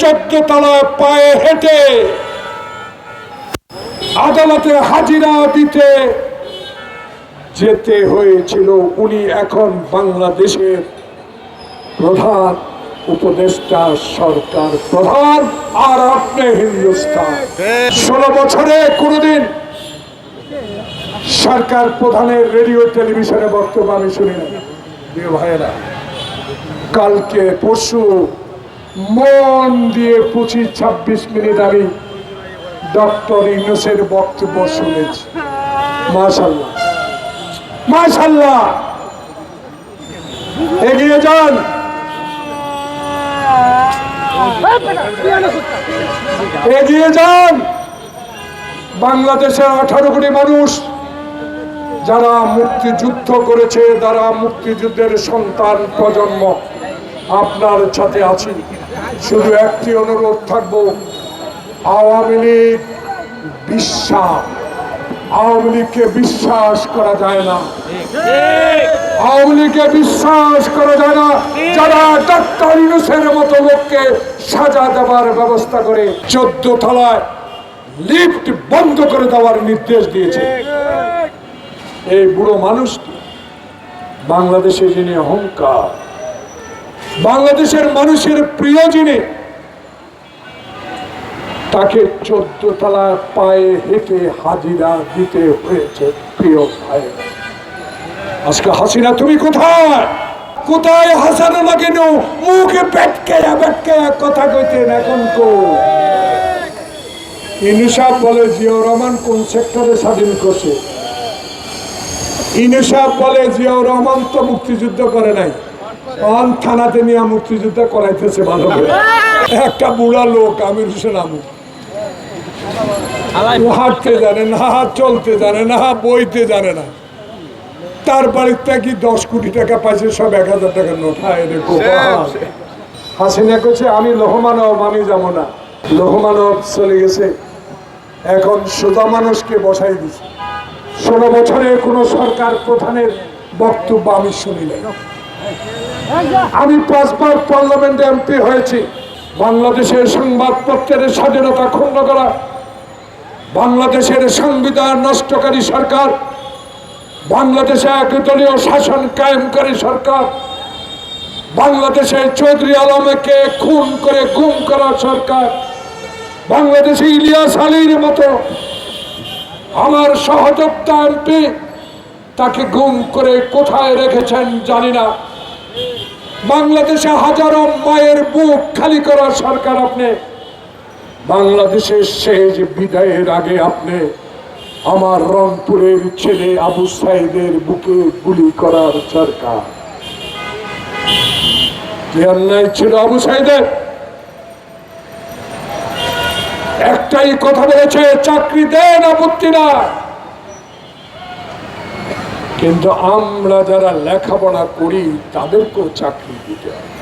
চোদ্দ তলায় পায়ে হেঁটে আদালতে হাজিরা দিতে যেতে হয়েছিল। উনি এখন বাংলাদেশের প্রধান উপদেষ্টা, সরকার প্রধান, আর আপনি ষোলো বছরে কোনোদিন সরকার প্রধানের রেডিও, টেলিভিশনে আমি শুনি না ভাইয়েরা কালকে পরশু মন দিয়ে পঁচিশ ছাব্বিশ মিনিট আমি ডক্টর ইউনুসের বক্তব্য শুনেছি। মাশাল্লাহ মাশাল্লাহ এগিয়ে যান। এগিয়ে যান। বাংলাদেশের আঠারো কোটি মানুষ যারা মুক্তিযুদ্ধ করেছে, তারা মুক্তিযুদ্ধের সন্তান প্রজন্ম। আপনার সাথে আছি। শুধু একটি অনুরোধ থাকব, আওয়ামী লীগ বিশ্বাস, আওয়ামী লীগকে বিশ্বাস করা যায় না। আওয়ামী লীগকে বিশ্বাস করা যায় না। যারা ডাক্তার মতো লোককে সাজা দেওয়ার ব্যবস্থা করে চোদ্দ তলায় লিফট বন্ধ করে দেওয়ার নির্দেশ দিয়েছে। এই বুড়ো মানুষটি বাংলাদেশে যিনি অহংকার বাংলাদেশের মানুষের প্রিয় যিনি তাকে চোদ্দ তলা পায়ে হেঁটে হাজিরা দিতে হয়েছে প্রিয় ভাই আজকে হাসিনা, তুমি কোথায়? কোথায় হাসানো না? কেন মুখে পেটকে পেটকে কথা কইতেন এখন কো? ইনুসাব বলে জিয়াউর রহমান কোন সেক্টরে স্বাধীন করছে? ইনুসাব বলে জিয়াউর রহমান তো মুক্তিযুদ্ধ করে নাই। অন থানাতে নিয়ে মুক্তিযুদ্ধ করাইতেছে ভালো করে? একটা বুড়া লোক আমির হোসেন আমু ও হাঁটতে জানে না চলতে জানে না বইতে জানে না। তার বাড়ির থেকে দশ কোটি টাকা পাইছে সব এক হাজার টাকার নোট। হায় রে। হাসিনা করছে আমি লোহমানব আমি যাব না। লোহমানব চলে গেছে। এখন সোজা মানুষকে বসাই দিছে। ষোলো বছরে কোনো সরকার প্রধানের বক্তব্য আমি শুনি নাই। আমি পাঁচবার পার্লামেন্টে এমপি হয়েছি। বাংলাদেশের সংবাদপত্রের স্বাধীনতা ক্ষুণ্ণ করা। বাংলাদেশের সংবিধান নষ্টকারী সরকার। বাংলাদেশে একদলীয় শাসন কায়েমকারী সরকার। বাংলাদেশে চৌধুরী আলমকে খুন করে গুম করা সরকার। বাংলাদেশে ইলিয়াস আলীর মতো। আমার সহযোদ্ধা এমপি তাকে গুম করে কোথায় রেখেছেন জানি না। বাংলাদেশে হাজারো মায়ের বুক খালি করা সরকার আপনি। বাংলাদেশের শেষ বিদায়ের আগে আপনি আমার রংপুরের ছেলে আবু সাইদের বুকে গুলি করার সরকার। অন্যায় ছিল আবু সাইদের। একটাই কথা বলেছে, চাকরি দেন আপত্তি না কিন্তু আমরা যারা লেখাপড়া করি তাদেরকেও চাকরি দিতে হবে।